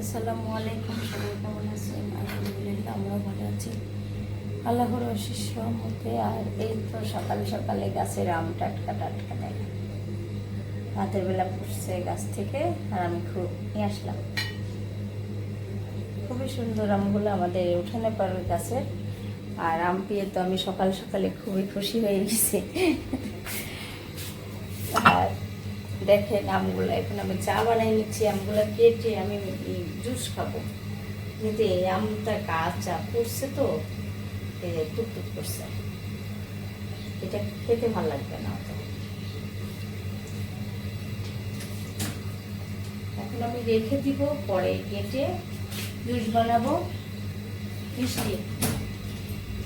আসসালামু আলাইকুম, সবাই কেমন আছেন? আলহামদুলিল্লাহ আমরা ভালো আছি। আল্লাহর অশিস মতে আর এই তো সকালে সকালে গাছের আম টাটকা টাটকা দেয়। রাতের বেলা পড়ছে গাছ থেকে আর আমি খুব নিয়ে আসলাম। খুবই সুন্দর আমগুলো আমাদের উঠানে পাড়ার গাছের। আর আম পেয়ে তো আমি সকাল সকালে খুবই খুশি হয়ে গেছি। দেখেন, আমগুলো এখন আমি চা বানাই নিচ্ছি, আমগুলো কেটে আমি জুস খাব। কিন্তু এই আমটা কাঁচা পড়ছে তো টুকটুক করছে। এটা খেতে ভালো লাগবে না অত। এখন আমি রেখে দিব, পরে কেটে জুস বানাবো। মিষ্টি।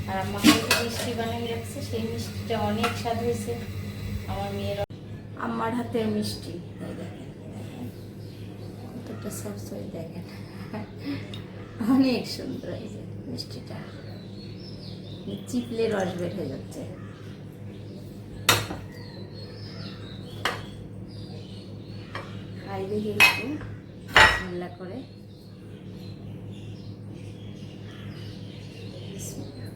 আর আমার মিষ্টি বানিয়ে রাখছে, সেই মিষ্টিটা অনেক স্বাদ হয়েছে। আমার মেয়ের আমার হাতের মিষ্টি। দেখেন কতটা সফট হয়ে দেখেন। অনেক সুন্দর হয়েছে মিষ্টিটা। চিপলে রস বের হয়ে যাচ্ছে। খাই দেখি একটু করে বিসমিল্লাহ।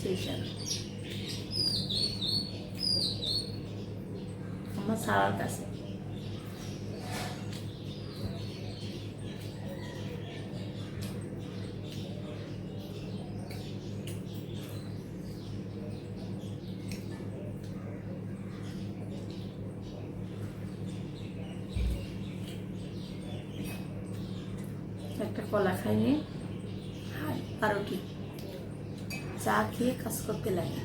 সেই সাথে আমার সারার কাছে একটা কলা খাইনি আর পারোটি চা খেয়ে কাজ করতে লাগে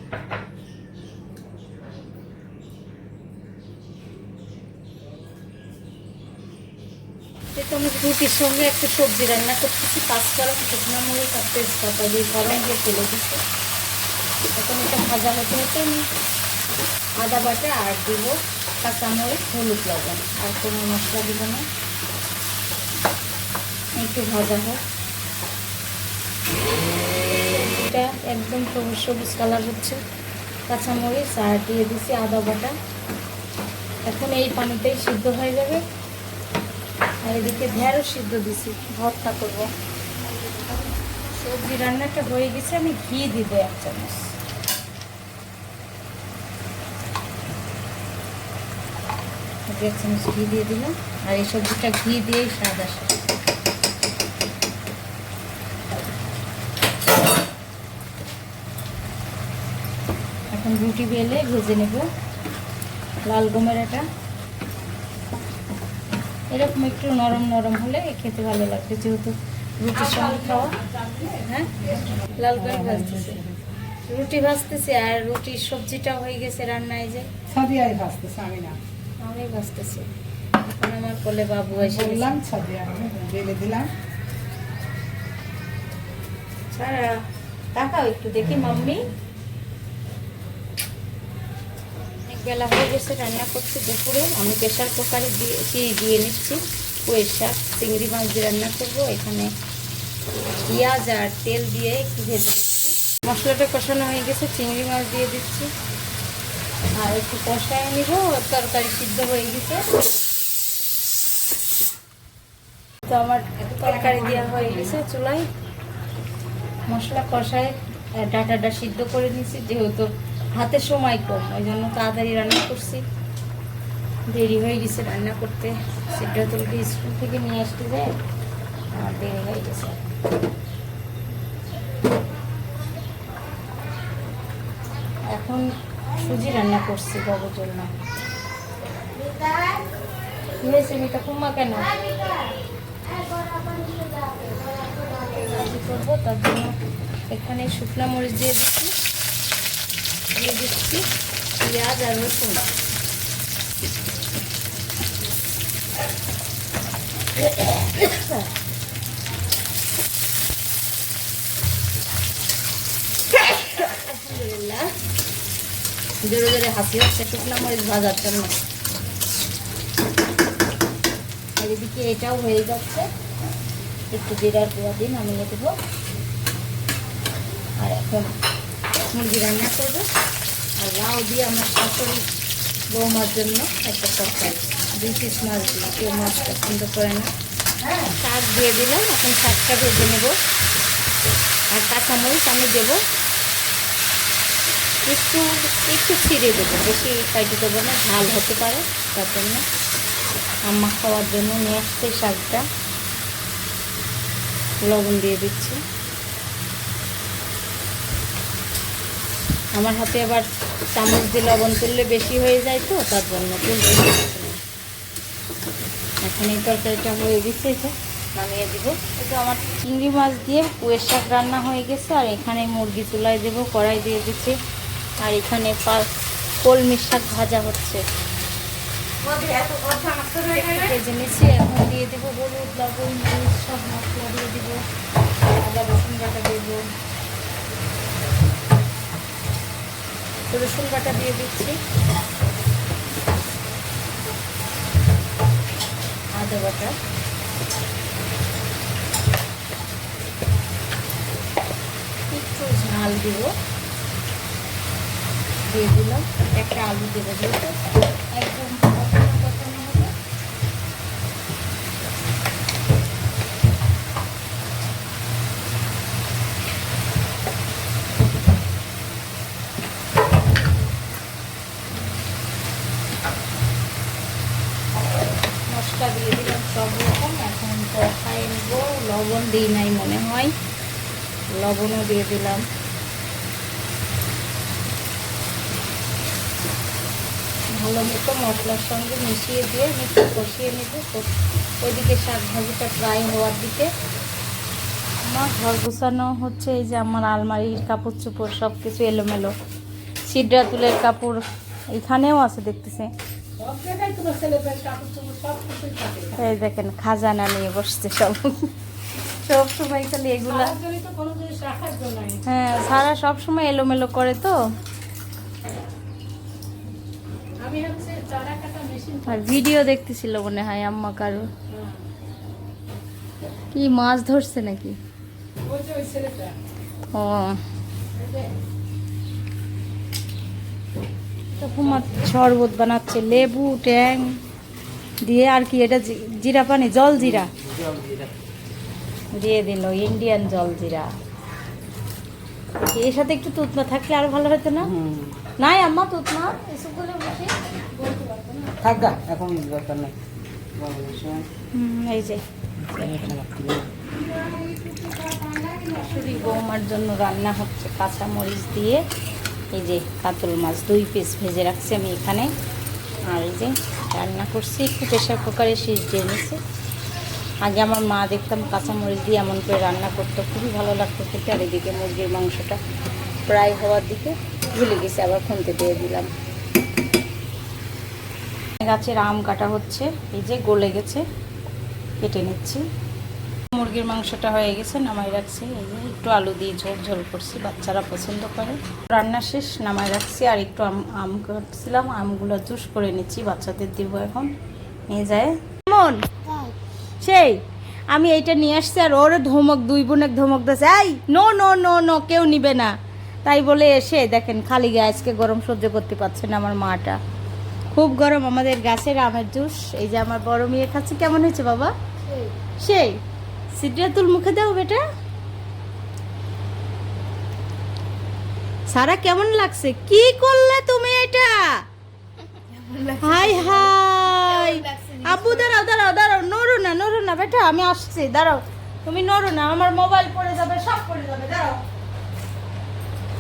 এটা আমি রুটির সঙ্গে একটা সবজি রান্না করতেছি পাঁচকলা শুকনো মরিচ আর তেজপাতা দিয়ে গরম দিয়ে তুলে দিচ্ছি এখন এটা ভাজা হতে হতে আমি আদা বাটা আর দিব কাঁচামরিচ, হলুদ লবণ। আর কোনো মশলা দিব না। একটু ভাজা হোক। এটা একদম সবুজ সবুজ কালার হচ্ছে। কাঁচামরিচ আর দিয়ে দিচ্ছি আদা বাটা। এখন এই পানিতেই সিদ্ধ হয়ে যাবে। আর এদিকে ঢেঁড়ও সিদ্ধ দিছি, ভর্তা করব। সবজি রান্নাটা হয়ে গেছে, আমি ঘি দিব এক চামচ। এক চামচ ঘি দিয়ে দিলাম, আর এই সবজিটা ঘি দিয়েই স্বাদ আসে। এখন রুটি বেলে ভেজে নেব, লাল গমের এটা এরকম একটু নরম নরম হলে খেতে ভালো লাগবে যেহেতু রুটির সঙ্গে খাওয়া। হ্যাঁ? লাল করে ভাজতেছে। রুটি ভাজতেছে আর রুটির সবজিটা হয়ে গেছে রান্নায় যে। ছাদিয়াই ভাজতেছে আমি না। আমি ভাজতেছি। এখন আমার কোলে বাবু এসে। বললাম ছাদিয়া আমি বেলে দিলাম। সারা তাকাও একটু দেখি মাম্মি অনেক বেলা হয়ে গেছে, রান্না করছি দুপুরে। আমি প্রেশার কুকারে দিয়ে দিয়ে নিচ্ছি। পুয়ের শাক, চিংড়ি মাছ দিয়ে রান্না করব। এখানে পেঁয়াজ আর তেল দিয়ে একটু ভেজে দিচ্ছি মশলাটা কষানো হয়ে গেছে, চিংড়ি মাছ দিয়ে দিচ্ছি। আর একটু কষায় নিব, তরকারি সিদ্ধ হয়ে গেছে। তো আমার তরকারি দেওয়া হয়ে গেছে চুলায়। মশলা কষায় ডাঁটাটা সিদ্ধ করে নিয়েছি, যেহেতু হাতে সময় কম ওই জন্য তাড়াতাড়ি রান্না করছি। দেরি হয়ে গেছে রান্না করতে। সেটা সিদ্ধাতুলকে স্কুল থেকে নিয়ে আসতে যায় আমার দেরি হয়ে গেছে। এখন সুজি রান্না করছি বাবুর জন্য। কি হয়েছে মিতা? কুমা কেন? করব? তার জন্য এখানে শুকনা মরিচ দিয়ে দিচ্ছি। দিয়ে দিচ্ছি পেঁয়াজ আর রসুন। জোরে জোরে হাসি হচ্ছে, শুকনা মরিচ ভাজার জন্য। এদিকে এটাও হয়ে যাচ্ছে। একটু জিরার গুঁড়া দিন নামিয়ে দেবো। আর এখন মুরগি রান্না করব। আর লাউ দিয়ে আমার শাশুড়ি বৌমার জন্য একটা তরকারি। দুই পিস মাছ দিলাম কেউ মাছ পছন্দ করে না। শাক দিয়ে দিলাম, এখন শাকটা ভেজে নেব। আর কাঁচামরিচ আমি দেবো। একটু একটু ছিঁড়ে দেবো, বেশি কাটি দেবো না, ঝাল হতে পারে, তার জন্য। আম্মা খাওয়ার জন্য নিয়ে আসছে শাকটা। লবণ দিয়ে দিচ্ছি। আমার হাতে আবার চামচ দিয়ে লবণ তুললে বেশি হয়ে যায় তো তার জন্য তুলতে এখন এই তরকারিটা হয়ে গেছে এটা নামিয়ে দিব। এটা আমার চিংড়ি মাছ দিয়ে পুয়ের শাক রান্না হয়ে গেছে আর এখানে মুরগি চুলায় দেবো কড়াই দিয়ে দিচ্ছি। আর এখানে পা- কলমির শাক ভাজা হচ্ছে। এখন দিয়ে দেবো হলুদ লবণ সব মশলা দিয়ে দেবো। আদা রসুন বাটা দেবো। রসুন বাটা দিয়ে দিচ্ছি। আদা বাটা। একটু ঝাল দেব। দিয়ে দিলাম। একটা আলু দেবো যেহেতু। একদম কখনো কখনো হবে মশলা দিয়ে দিলাম সব রকম। এখন কষাই নেব। লবণ দিই নাই মনে হয়। লবণও দিয়ে দিলাম। ভালো মতো মশলার সঙ্গে মিশিয়ে দিয়ে আমি একটু কষিয়ে নেব। ওইদিকে শাক ভাজিটা ফ্রাই হওয়ার দিকে। আমার ঘর গোছানো হচ্ছে। এই যে আমার আলমারির কাপড় চোপড় সব কিছু এলোমেলো। সিডরা তুলের কাপড় এখানেও আছে দেখতেছে। এই দেখেন খাজানা নিয়ে বসছে সব। সব সময় খালি এগুলা। হ্যাঁ সারা সব সময় এলোমেলো করে তো। আর ভিডিও দেখতেছিল মনে হয় আম্মা কারও। কি মাছ ধরছে নাকি? ও। শরবত বানাচ্ছে লেবু ট্যাং দিয়ে আর কি এটা জিরা পানি জল জিরা। দিয়ে দিল ইন্ডিয়ান জল জিরা। এর সাথে একটু তুতমা থাকলে আরও ভালো হতো না? নাই আম্মা তুতমা এসবগুলো বসে থাক এখন দরকার নেই। হুম, এই যে। বৌমার জন্য রান্না হচ্ছে কাঁচা মরিচ দিয়ে। এই যে কাতল মাছ দুই পিস ভেজে রাখছি আমি এখানে। আর এই যে রান্না করছি, একটু প্রেশার কুকারে শীষ দিয়ে আগে আমার মা দেখতাম কাঁচা মরিচ দিয়ে এমন করে রান্না করতো, খুবই ভালো লাগতো খেতে। আর এদিকে মুরগির মাংসটা প্রায় হওয়ার দিকে ভুলে গেছে, আবার খুনতে দিয়ে দিলাম। গাছের আম কাটা হচ্ছে, এই যে গলে গেছে, কেটে নিচ্ছি। মুরগির মাংসটা হয়ে গেছে নামাই রাখছি। এই যে একটু আলু দিয়ে ঝোল ঝোল করছি বাচ্চারা পছন্দ করে। রান্না শেষ নামাই রাখছি আর একটু আম আম কাটছিলাম আমগুলো জুস করে নিচ্ছি বাচ্চাদের দিব এখন। নিয়ে যায়। কেমন সেই আমি এইটা নিয়ে আসছি আর ওর ধমক দুই বোনের ধমক দিয়েছে এই নো নো নো নো কেউ নিবে না। তাই বলে এসে দেখেন খালি গায়ে আজকে গরম সহ্য করতে পারছে না আমার মাটা। খুব গরম আমাদের গাছের আমের জুস এই যে আমার বড় মেয়ে খাচ্ছে কেমন হয়েছে বাবা? সেই। সিদ্রাতুল মুখে দাও বেটা। সারা কেমন লাগছে? কি করলে তুমি এটা? Hi hi. আব্বু দাঁড়াও দাঁড়াও দাঁড়াও। নড়ো না নড়ো না বেটা আমি আসছি দাঁড়াও। তুমি নড়ো না আমার মোবাইল পড়ে যাবে সব পড়ে যাবে দাঁড়াও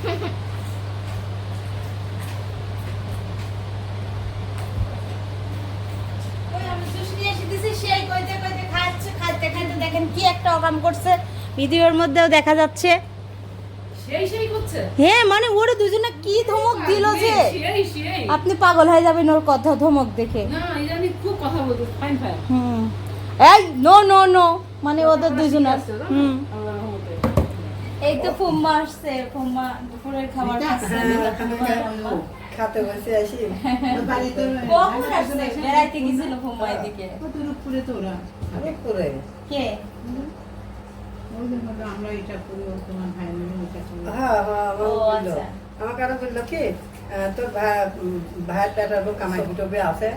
ওই আমি জুস নিয়ে এসে দিছি, সেই কইতে কইতে খাচ্ছে, খাইতে খাইতে দেখেন কি একটা অকাম করছে? ভিডিওর মধ্যেও দেখা যাচ্ছে। সেই সেই হ্যাঁ মানে ওরা দুজনে কি ধমক দিল যে? আপনি পাগল হয়ে যাবেন ওর কথা ধমক দেখে। না ইদানি খুব কথা বলতো ফাইন ফাইন হুম। এই নো নো নো মানে ওদের দুজনের হুম। এই তো ফুম্মা আসছে ফুম্মা দুপুরের খাবার খাচ্ছে। খাতে বসে আসি বাড়িতে কখন আসছে? বেড়াইতে গেছিল ফুম্মা এদিকে? কত উপরে তো ওরা। উপরে কে? হ্যাঁ হ্যাঁ আমাকে আচ্ছা। আমাকে আরও বলল কি তোর ভাইয়ের বেটার লোক আমার ইউটিউবে আছে।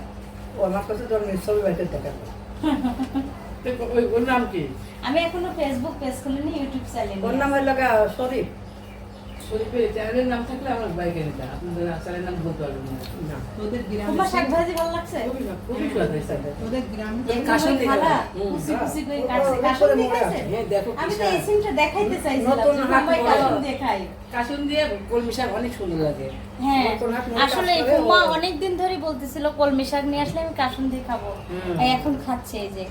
ও আমার কাছে তোর ছবি বাইতে দেখাবো ওর নাম কি? আমি এখনও ফেসবুক পেজ খুলিনি ইউটিউব চ্যানেল ওর নাম হলো শরীফ শরীফের চ্যানেলের নাম থাকলে আমার বাইকে নিতে আপনাদের চ্যানেলের নাম বলতে পারবেন না। না তোদের গ্রামে তোমার শাক ভাজি ভালো লাগছে? খুবই খুবই স্বাদ হয়েছে তোদের গ্রামে এই কাশন কাশন খালা হুম, কুচি কুচি করে ও- কাশন ওপরে দিয়ে মোড়া। খাইছে? হ্যাঁ দেখো আমি তো এই সিনটা দেখাইতে চাইছিলাম। নতুন যে হাত মুম্বাই কাশন দিয়ে খাই কাসুন দিয়ে কলমি শাক অনেক সুন্দর লাগে। হ্যাঁ। আসলে ধরে বলতেছিল কলমি শাক নিয়ে আসলে আমি কাশন দিয়ে খাব। এখন খাচ্ছে এই যে।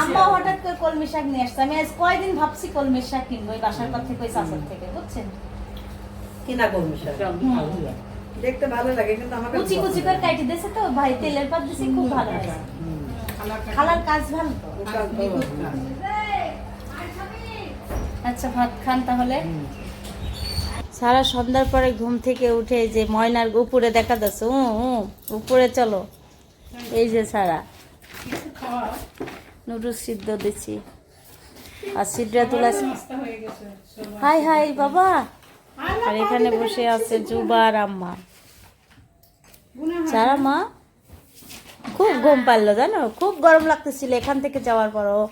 আম্মা হঠাৎ করে কলমি শাক নিয়ে আসছে। আমি আজ কয়দিন ভাবছি কলমি শাক কিনবো ওই বাসার পর থেকে ওই থেকে বুঝছেন? কিনা করব স্যার দেখতে ভালো লাগে কিন্তু আমার কাছে কুচি কুচি করে কাটি দিয়েছে তো ভাই তেলের পাত দিছে খুব ভালো হয়েছে। খালার কাজ ভালো তো? আচ্ছা ভাত খান তাহলে। সারা সন্ধ্যার পরে ঘুম থেকে উঠে যে ময়নার উপরে দেখা যাচ্ছে উপরে চলো। এই যে সারা। নুডলস সিদ্ধ দিচ্ছি। আর সিদ্ধা তুলা হাই হাই বাবা। আর এখানে বসে আছে জুবা আর আম্মা। সারা মা খুব ঘুম পারল জানো? খুব গরম লাগতেছিল এখান থেকে যাওয়ার পরও।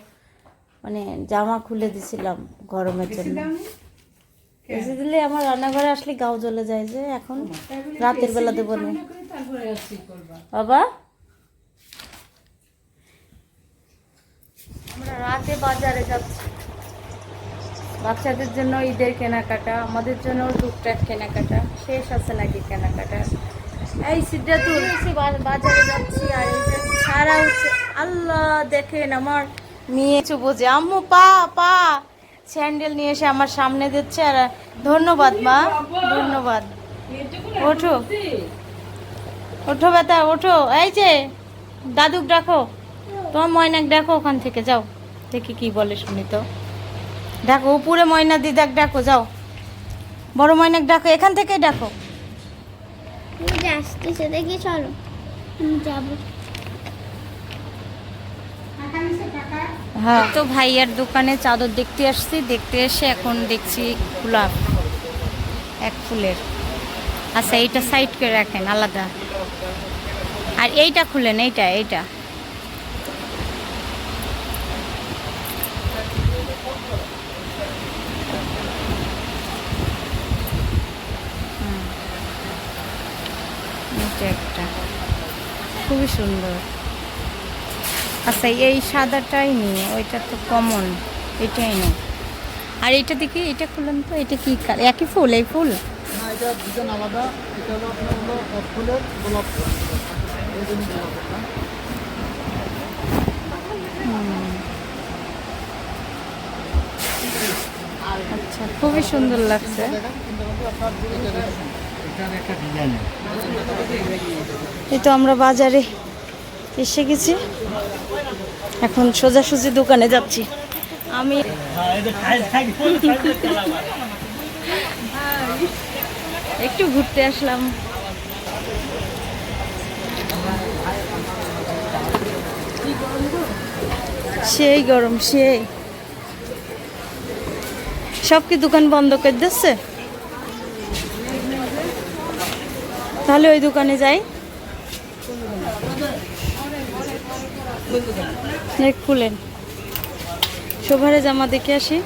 মানে জামা খুলে দিছিলাম গরমের জন্য। এসে দিলে আমার রান্নাঘরে আসলে গাও জ্বলে যায় যে এখন রাতের বেলা দেবো না। বাবা? আমরা রাতে বাজারে যাচ্ছি। বাচ্চাদের জন্য ঈদের কেনাকাটা, আমাদের জন্য টুকটাক কেনাকাটা, শেষ আছে নাকি কেনাকাটা? এই সিদ্ধা তুলছি বাজারে যাচ্ছি আর যে সারা হচ্ছে। আল্লাহ, দেখেন আমার মেয়ে কিছু বোঝে আম্মু, পা পা। স্যান্ডেল নিয়ে এসে আমার সামনে দিচ্ছে আর, ধন্যবাদ, মা। ধন্যবাদ। ওঠো। ওঠো, বেটা, ওঠো। এই যে, দাদুক ডাকো। তোমার ময়নাক ডাকো ওখান থেকে যাও। দেখি কি বলে শুনি তো ডাকো উপরে ময়না দিদাক ডাকো যাও। বড় ময়নাক ডাকো এখান থেকে ডাকো আসতেছে দেখি চলো। যাব। হ্যাঁ। তো ভাইয়ার দোকানে চাদর দেখতে আসছি দেখতে এসে এখন দেখছি গোলাপ এক ফুলের। আচ্ছা এইটা সাইড করে রাখেন আলাদা। আর এইটা খুলেন এইটা এইটা হুম। এইটা একটা। খুবই সুন্দর। আচ্ছা এই সাদাটাই নিয়ে ওইটা তো কমন এটাই নেই। আর এটা দেখি এটা খুলুন তো এটা কি একই ফুল এই ফুল? আচ্ছা খুবই সুন্দর লাগছে। এই তো আমরা বাজারে এসে গেছি। এখন সোজাসুজি দোকানে যাচ্ছি। আমি একটু ঘুরতে আসলাম। সেই গরম সেই। সব কি দোকান বন্ধ করে দিচ্ছে? তাহলে ওই দোকানে যাই। খুলেন। শোভারে জামা দেখে আসি।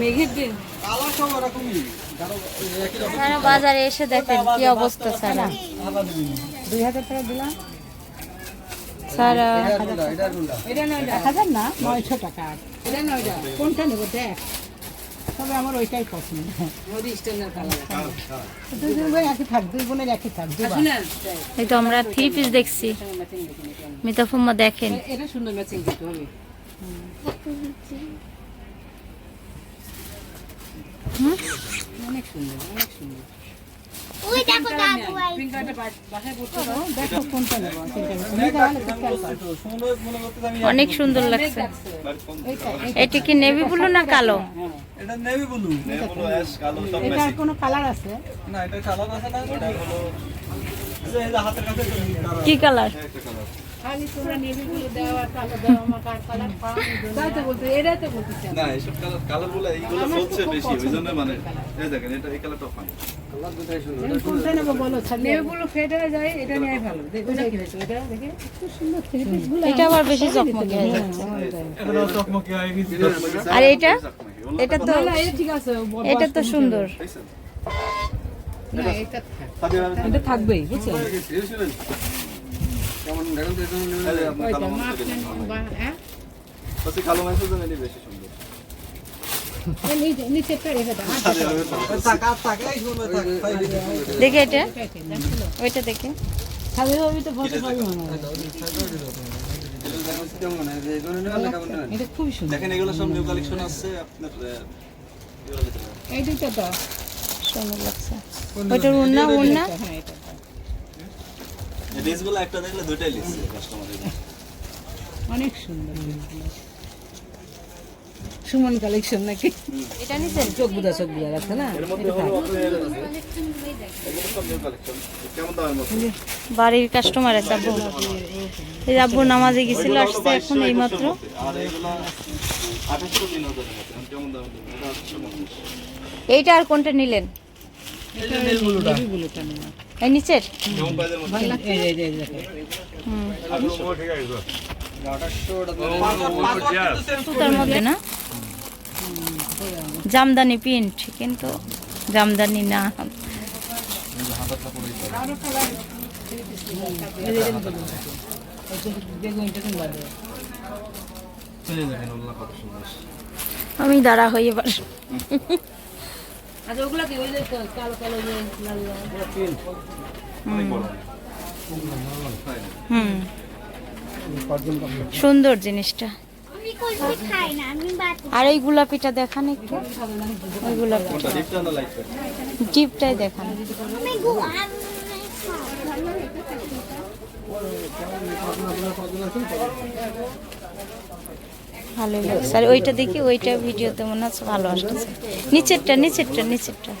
মেঘের দিন। সারা বাজারে এসে দেখেন কি অবস্থা সারা দুই হাজার টাকা দিলাম সারা হাজার না নয়শো টাকা। কোনটা নেব দেখ। তবে আমার ওইটাই পছন্দ। দুই বোন একই থাক দুই বোনের একই থাক এই তো আমরা থ্রি পিস দেখছি। মিতাফুম্মা দেখেন। এটা সুন্দর ম্যাচিং করতে হবে। অনেক সুন্দর অনেক সুন্দর। ওই দেখো দাদু দেখো। কোনটা নেব। অনেক সুন্দর লাগছে। এটা কি নেভি ব্লু না কালো? এটা navy blue navy blue ash কালো সব এটার কোনো কালার আছে? না এটা কালার আছে না এটা হলো এই যে হাতের কাছে একটা নীল কালার কি কালার খালি তোমরা দাও আর কালো দাও আমাকে আর কালার পাওয়া তাই তো বলতে এটাই তো বলতে চাই না এসব কালার কালারগুলো এইগুলো চলছে বেশি ওই জন্য মানে এই দেখেন এটা এই কালারটা ফাইন এখন কোনটা নেব বলো নেভিগুলো ফেড হয়ে যায় এটা নেওয়াই ভালো। দেখো এটা এটা দেখে। খুব সুন্দর থ্রি পিসগুলো এটা আবার বেশি চকমকে হয়ে যাচ্ছে। চকমকি হয়ে আর এটা এটা তো না এটা ঠিক আছে এটা তো সুন্দর। না এটা হ্যাঁ? কালো জন্য বেশি সুন্দর। দেখে। এটা। ওইটা দেখে। খালি ভাবি তো বসে পাবি। এটা খুবই সুন্দর। দেখেন এগুলো সব নিউ কালেকশন আসছে আপনার আহ, এগুলো দেখতে পারেন। এই দুটো তো সুন্দর লাগছে। ওইটার উন্না উন্না? হ্যাঁ এটা। একটা দেখলে কাস্টমারের অনেক সুন্দর সুমন কালেকশন নাকি? এটা নিছেন? চোখ বুঝা চোখ রাখছে না? বাড়ির কাস্টমার আছে আব্বু এই আব্বু নামাজে গেছিল আসছে এখন এই মাত্র পঞ্চাশ এইটা আর কোনটা নিলেন? এই নিচের? সুতার মধ্যে না জামদানি প্রিন্ট কিন্তু জামদানি না। আমি দাঁড়া হয়ে এবার। আচ্ছা ওগুলো কি ওই যে কালো কালো যে লাল লাল? অনেক বড়। হুম। সুন্দর জিনিসটা। আমি কলসি খাই না আমি বাটি আর এই গোলাপিটা দেখান একটু। ওই গোলাপি কোনটা ডিপটা না লাইটটা জিপটাই দেখান। আমি গু আমি ভালোই লাগছে। আর ওইটা দেখি, ওইটা ভিডিওতে মনে হচ্ছে ভালো আসতেছে। নিচেরটা নিচেরটা নিচেরটা।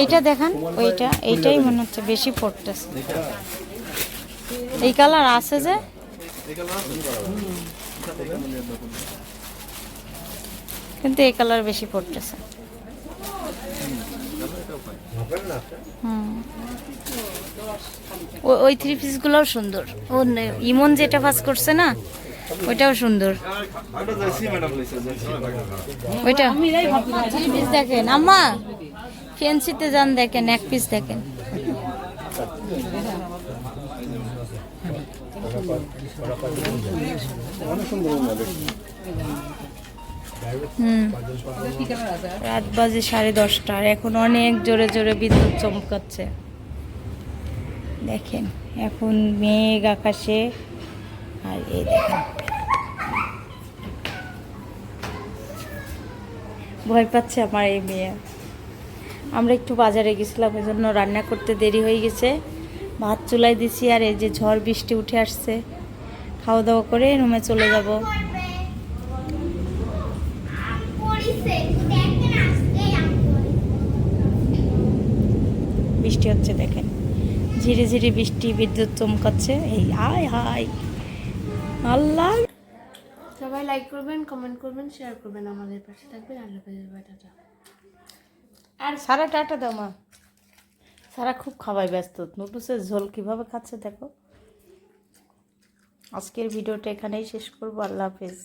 এইটা দেখান, ওইটা, এইটাই মনে হচ্ছে বেশি পড়তেছে। এই কালার আছে যে? কিন্তু এই কালার বেশি পড়তেছে। ওই থ্রি পিসগুলোও সুন্দর। ও ইমন যেটা পাস করছে না ওইটাও সুন্দর। ওইটা? থ্রি পিস দেখেন আম্মা। ফেন্সিতে যান দেখেন এক পিস দেখেন। হুম রাত বাজে সাড়ে দশটা, আর এখন অনেক জোরে জোরে বিদ্যুৎ চমকাচ্ছে। দেখেন, এখন মেঘ আকাশে, আর এই দেখেন। ভয় পাচ্ছে আমার এই মেয়ে। আমরা একটু বাজারে গেছিলাম ওই জন্য রান্না করতে দেরি হয়ে গেছে। ভাত চুলাই দিছি, আর এই যে ঝড় বৃষ্টি উঠে আসছে। খাওয়া দাওয়া করে রুমে চলে যাব করবে পরিছে দেখেন আজকে আমি বৃষ্টি হচ্ছে দেখেন। ঝিরি ঝিরি বৃষ্টি, বিদ্যুৎ চমকাচ্ছে। এই হাই হাই। আল্লাহ। সবাই লাইক করবেন কমেন্ট করবেন শেয়ার করবেন আমাদের পাশে থাকবেন। আল্লাহ বাটাটা আর সারা টাটা দাও মা। সারা খুব খাওয়াই ব্যস্ত। নুডলসের ঝোল কীভাবে খাচ্ছে দেখো। আজকের ভিডিওটা এখানেই শেষ করব। আল্লাহ হাফেজ।